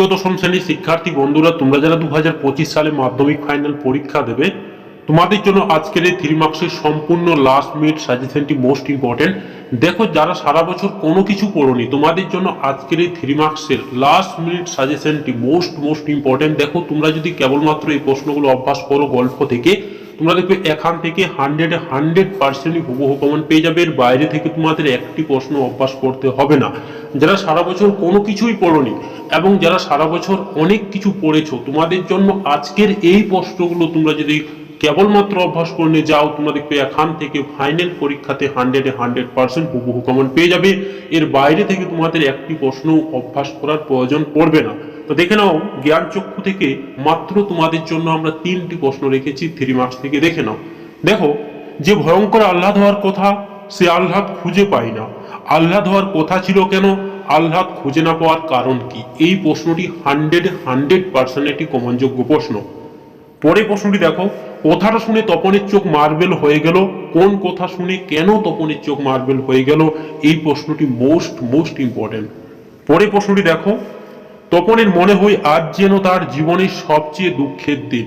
তৃতীয় দশম শ্রেণির শিক্ষার্থী বন্ধুরা, তোমরা যারা দু সালে মাধ্যমিক ফাইনাল পরীক্ষা দেবে, তোমাদের জন্য আজকের এই থ্রি মার্কসের সম্পূর্ণ লাস্ট মিনিট সাজেশনটি মোস্ট ইম্পর্টেন্ট দেখো, যারা সারা বছর কোনো কিছু পড়োনি, তোমাদের জন্য আজকের এই থ্রি মার্কসের লাস্ট মিনিট সাজেশনটি মোস্ট মোস্ট ইম্পর্টেন্ট দেখো, তোমরা যদি কেবলমাত্র এই প্রশ্নগুলো অভ্যাস করো গল্প থেকে তোমরা দেখবে এখান থেকে হান্ড্রেডে হান্ড্রেড পার্সেন্টই হুবহু কমন পেয়ে যাবে। এর বাইরে থেকে তোমাদের একটি প্রশ্ন অভ্যাস করতে হবে না। যারা সারা বছর কোনো কিছুই পড়োনি এবং যারা সারা বছর অনেক কিছু পড়েছো, তোমাদের জন্য আজকের এই প্রশ্নগুলো তোমরা যদি কেবলমাত্র অভ্যাস করে নিয়ে যাও, তোমরা দেখবে এখান থেকে ফাইনাল পরীক্ষাতে হান্ড্রেডে হান্ড্রেড পার্সেন্ট হুবহু কমন পেয়ে যাবে। এর বাইরে থেকে তোমাদের একটি প্রশ্ন অভ্যাস করার প্রয়োজন পড়বে না। তো দেখে নাও, জ্ঞান চক্ষু থেকে মাত্র তোমাদের জন্য আমরা তিনটি প্রশ্ন রেখেছি থ্রি মার্কস থেকে দেখে নাও। দেখো, যে ভয়ঙ্কর আহ্লাদ হওয়ার কথা, সে আহ্লাদ খুঁজে পাই না। আহ্লাদ হওয়ার কথা ছিল কেন? আহ্লাদ খুঁজে না পাওয়ার কারণ কি? এই প্রশ্নটি হান্ড্রেড হান্ড্রেড পার্সেন্ট একটি কমনযোগ্য প্রশ্ন। পরে প্রশ্নটি দেখো কথাটা শুনে তপনের চোখ মার্বেল হয়ে গেল। কোন কথা শুনে কেন তপনের চোখ মার্বেল হয়ে গেল? এই প্রশ্নটি মোস্ট মোস্ট ইম্পর্টেন্ট। পরে প্রশ্নটি দেখো। তপনের মনে হয় আজ যেন তার জীবনের সবচেয়ে দুঃখের দিন।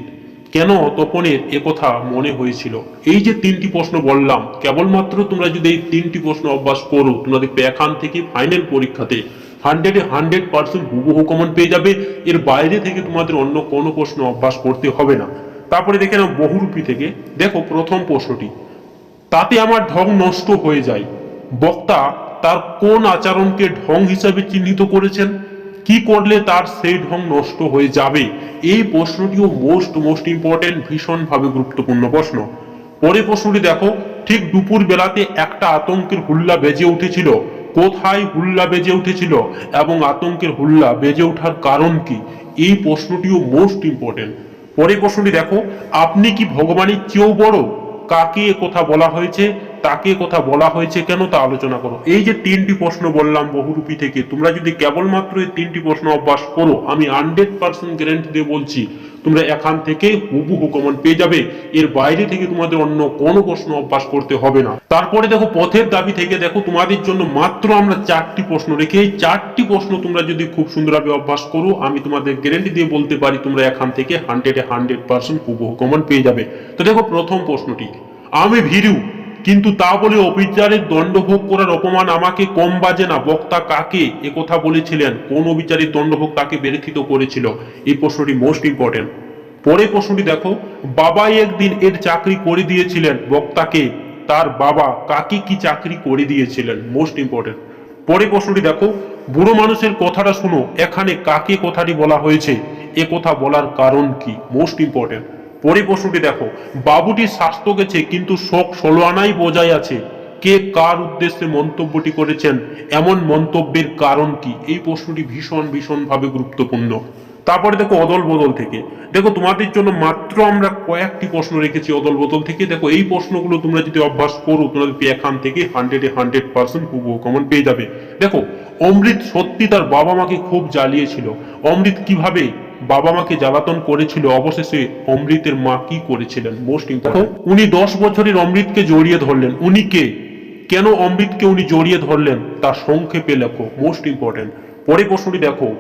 কেন তপনের একথা মনে হয়েছিল? এই যে তিনটি প্রশ্ন বললাম, কেবলমাত্র তোমরা যদি এই তিনটি প্রশ্ন অভ্যাস করো, তোমাদের এখান থেকে ফাইনাল পরীক্ষাতে হান্ড্রেডে হান্ড্রেড পার্সেন্ট হুবহু কমন পেয়ে যাবে। এর বাইরে থেকে তোমাদের অন্য কোনো প্রশ্ন অভ্যাস করতে হবে না। তারপরে দেখে নাও বহুরূপী থেকে। দেখো প্রথম প্রশ্নটি। তাতে আমার ঢং নষ্ট হয়ে যায়। বক্তা তার কোন আচরণকে ঢং হিসাবে চিহ্নিত করেছেন? কি করলে তার সেই ঢং নষ্ট হয়ে যাবে? এই প্রশ্নটিও মোস্ট মোস্ট ইম্পর্টেন্ট ভীষণভাবে গুরুত্বপূর্ণ প্রশ্ন। পরে প্রশ্নটি দেখো, ঠিক দুপুর বেলাতে একটা আতঙ্কের হুল্লা বেজে উঠেছিল। কোথায় হুল্লা বেজে উঠেছিল এবং আতঙ্কের হুল্লা বেজে ওঠার কারণ কি? এই প্রশ্নটিও মোস্ট ইম্পর্টেন্ট পরে প্রশ্নটি দেখো, আপনি কি ভগবানের চেয়েও বড়? কাকে কথা বলা হয়েছে? তাকে কথা বলা হয়েছে কেন তা আলোচনা করো। এই যে তিনটি প্রশ্ন বললাম বহুরূপী থেকে, তোমরা যদি কেবলমাত্র এই তিনটি প্রশ্ন অভ্যাস করো, আমি হান্ড্রেড পার্সেন্ট গ্যারেন্টি দিয়ে বলছি তোমরা এখান থেকে হুবহু কমন পেয়ে যাবে। এর বাইরে থেকে তোমাদের অন্য কোনো প্রশ্ন অভ্যাস করতে হবে না। তারপরে দেখো, পথের দাবি থেকে দেখো, তোমাদের জন্য মাত্র আমরা চারটি প্রশ্ন রেখে এই চারটি প্রশ্ন তোমরা যদি খুব সুন্দরভাবে অভ্যাস করো, আমি তোমাদের গ্যারেন্টি দিয়ে বলতে পারি, তোমরা এখান থেকে হান্ড্রেডে হান্ড্রেড পার্সেন্ট হুবহু কমন পেয়ে যাবে। তো দেখো, প্রথম প্রশ্নটি, আমি ভীরু কিন্তু তা বলে অবিচারের দণ্ডভোগ করার অপমান আমাকে কম বাজে না। বক্তা কাকে? একথা বলেছিলেন। কোন অবিচারের দণ্ডভোগ তাকে বেরেথিত করেছিল? এই প্রশ্নটি মোস্ট ইম্পর্টেন্ট পরে প্রশ্নটি দেখো। বাবাই একদিন এর চাকরি করে দিয়েছিলেন। বক্তাকে তার বাবা কাকে কি চাকরি করে দিয়েছিলেন? মোস্ট ইম্পর্টেন্ট পরে প্রশ্নটি দেখো। বুড়ো মানুষের কথাটা শুনো। এখানে কাকে কথাটি বলা হয়েছে? এ কথা বলার কারণ কি? মোস্ট ইম্পর্টেন্ট পরে প্রশ্নটি দেখো। বাবুটির স্বাস্থ্য গেছে, কিন্তু শোক ষোলো আনাই বজায় আছে। কে কার উদ্দেশ্যে মন্তব্যটি করেছেন? এমন মন্তব্যের কারণ কি? এই প্রশ্নটি ভীষণ, ভীষণভাবে গুরুত্বপূর্ণ। তারপরে দেখো অদল বদল থেকে। দেখো, তোমাদের জন্য মাত্র আমরা কয়েকটি প্রশ্ন রেখেছি অদল বদল থেকে। দেখো, এই প্রশ্নগুলো তোমরা যদি অভ্যাস করো তোমাদের এখান থেকে হান্ড্রেডে হান্ড্রেড পার্সেন্ট হুবহু কমন পেয়ে যাবে। দেখো, অমৃত সত্যি তার বাবা মাকে খুব জ্বালিয়েছিল। অমৃত কীভাবে বাবা মাকে জ্বালাতন করেছিল, অবশেষে অমৃতের মা কি করেছিলেন? মোস্ট ইম্পর্টেন্ট উনি দশ বছরের অমৃতকে জড়িয়ে ধরলেন। উনি কে? কেন অমৃতকে উনি জড়িয়ে ধরলেন? তা সংক্ষেপে লেখো। মোস্ট ইম্পর্টেন্ট পরে প্রশ্নটি দেখো।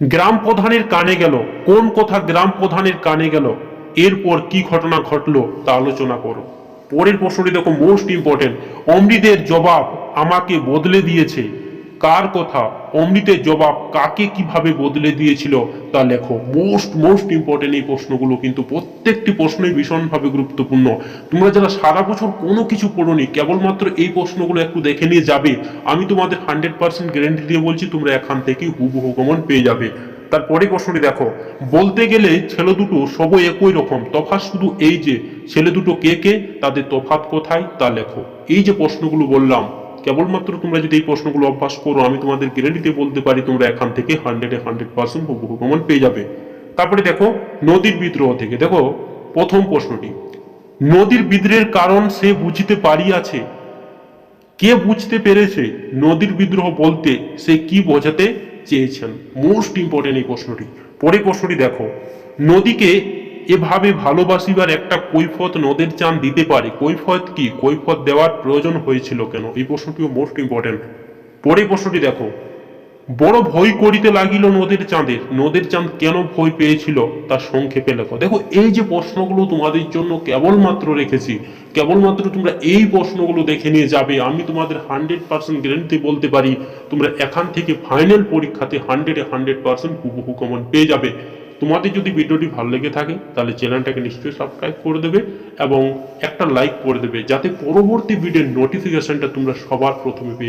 গ্রাম প্রধানের কানে গেল। কোন কথা গ্রাম প্রধানের কানে গেল? এরপর কি ঘটনা ঘটলো তা আলোচনা করো। পরের প্রশ্নটি দেখো। মোস্ট ইম্পর্টেন্ট অমৃতের জবাব আমাকে বদলে দিয়েছে। কার কথা অমৃতের জবাব কাকে কীভাবে বদলে দিয়েছিল তা লেখো। মোস্ট মোস্ট ইম্পর্টেন্ট এই প্রশ্নগুলো কিন্তু প্রত্যেকটি প্রশ্নই ভীষণভাবে গুরুত্বপূর্ণ। তোমরা যারা সারা বছর কোনো কিছু পড়োনি, কেবলমাত্র এই প্রশ্নগুলো একটু দেখে নিয়ে যাবে, আমি তোমাদের হান্ড্রেড পার্সেন্ট গ্যারেন্টি দিয়ে বলছি তোমরা এখান থেকে হুবহু কমন পেয়ে যাবে। তারপরে প্রশ্নটি দেখো, বলতে গেলে ছেলে দুটো সবই একই রকম, তফাৎ শুধু এই যে, ছেলে দুটো কে কে, তাদের তফাৎ কোথায় তা লেখো। এই যে প্রশ্নগুলো বললাম কেবলমাত্র তোমরা যদি এই প্রশ্নগুলো অভ্যাস করো, আমি তোমাদের গ্যারেন্টিতে বলতে পারি তোমরা এখান থেকে হান্ড্রেডে হান্ড্রেড পার্সেন্ট হুবহু কমন পেয়ে যাবে। তারপরে দেখো, নদীর বিদ্রোহ থেকে। দেখো, প্রথম প্রশ্নটি, নদীর বিদ্রোহের কারণ সে বুঝিতে পারিয়াছে। কে বুঝতে পেরেছে নদীর বিদ্রোহ বলতে? সে কি বোঝাতে চেয়েছেন? মোস্ট ইম্পর্টেন্ট এই প্রশ্নটি। পরে প্রশ্নটি দেখো, নদীকে এভাবে ভালোবাসিবার একটা কৈফত নদের চান দিতে পারে। কৈফত কি? কৈফত দেওয়ার প্রয়োজন হয়েছিল কেন? এই প্রশ্নটিও মোস্ট ইম্পর্টেন্ট পরে প্রশ্নটি দেখো। বড় ভয় করিতে লাগিল নদের চাঁদের। নদের চাঁদ কেন ভয় পেয়েছিল? তার সংক্ষেপে লেখো। দেখো, এই যে প্রশ্নগুলো তোমাদের জন্য কেবলমাত্র রেখেছি, কেবলমাত্র তোমরা এই প্রশ্নগুলো দেখে নিয়ে যাবে। আমি তোমাদের হান্ড্রেড পার্সেন্ট গ্যারেন্টি বলতে পারি, তোমরা এখান থেকে ফাইনাল পরীক্ষাতে হান্ড্রেডে হান্ড্রেড পার্সেন্ট হুবহু কমন পেয়ে যাবে। তোমাদের যদি ভিডিওটি ভালো লেগে থাকে, তাহলে চ্যানেলটাকে নিশ্চয়ই সাবস্ক্রাইব করে দেবে এবং একটা লাইক করে দেবে, যাতে পরবর্তী ভিডিওর নোটিফিকেশানটা তোমরা সবার প্রথমে পেয়ে